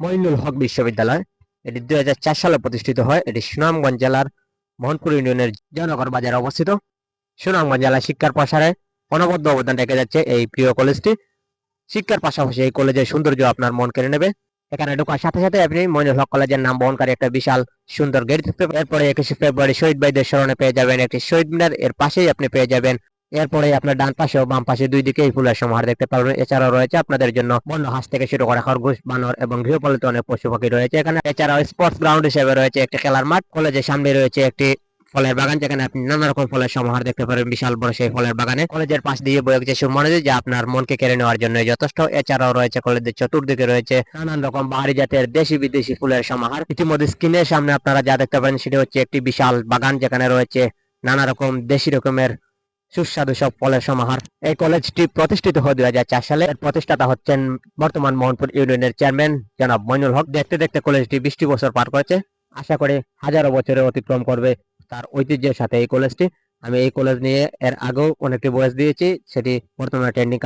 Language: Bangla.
মইনুল হক বিশ্ববিদ্যালয়। এটি দুই হাজার চার সালে প্রতিষ্ঠিত হয়। এটি সুনামগঞ্জ জেলার মোহনপুর ইউনিয়নের জয়নগর বাজারে অবস্থিত। সুনামগঞ্জ জেলায় শিক্ষার প্রসারে অনবদ্য অবদান রেখে যাচ্ছে এই প্রিয় কলেজটি। শিক্ষার পাশাপাশি এই কলেজের সৌন্দর্য আপনার মন কেড়ে নেবে। এখানে ঢোকার সাথে সাথে আপনি মইনুল হক কলেজের নাম বহনকারী একটা বিশাল সুন্দর গেট। দেখতে পাবেন। এরপরে একুশে ফেব্রুয়ারি শহীদ ভাইদের স্মরণে পেয়ে যাবেন একটি শহীদ মিনার। এর পাশেই আপনি পেয়ে যাবেন এরপরে আপনার ডান পাশে ও বাম পাশে দুই দিকেই ফুলের সমাহার দেখতে পারবেন। এছাড়াও রয়েছে আপনাদের জন্য বন্য হাঁস থেকে শুরু করা খরগোশ, বানর এবং গৃহপালিত অনেক পশু পাখি রয়েছে এখানে। এছাড়াও স্পোর্টস গ্রাউন্ড হিসেবে রয়েছে একটি খেলার মাঠ। কলেজের সামনে রয়েছে একটি ফলের বাগান, যেখানে আপনি নানা রকম ফলের সমাহার দেখতে পারেন বিশাল বড় সেই ফলের বাগানে কলেজের পাশ দিয়ে বয়ে গেছে সুমনদী যা আপনার মনকে কেড়ে নেওয়ার জন্য যথেষ্ট। এছাড়াও রয়েছে কলেজের চতুর্দিকে রয়েছে নানান রকম বাহারি জাতের দেশি বিদেশি ফুলের সমাহার। ইতিমধ্যে স্ক্রিনের সামনে আপনারা যা দেখতে পারেন, সেটি হচ্ছে একটি বিশাল বাগান, যেখানে রয়েছে নানা রকম দেশি রকমের সুস্বাদু সব ফলের সমাহার। এই কলেজটি প্রতিষ্ঠিত হয় দুই হাজার চার সালে এর প্রতিষ্ঠাতা হচ্ছেন বর্তমান মোহনপুর ইউনিয়নের চেয়ারম্যান জনাব মইনুল হক। দেখতে দেখতে কলেজটি বিশটি বছর পার করেছে। আশা করি হাজারো বছরে অতিক্রম করবে তার ঐতিহ্যের সাথে এই কলেজটি আমি এই কলেজ নিয়ে এর আগেও অনেকটি বয়স দিয়েছি, সেটি বর্তমানে ট্রেন্ডিং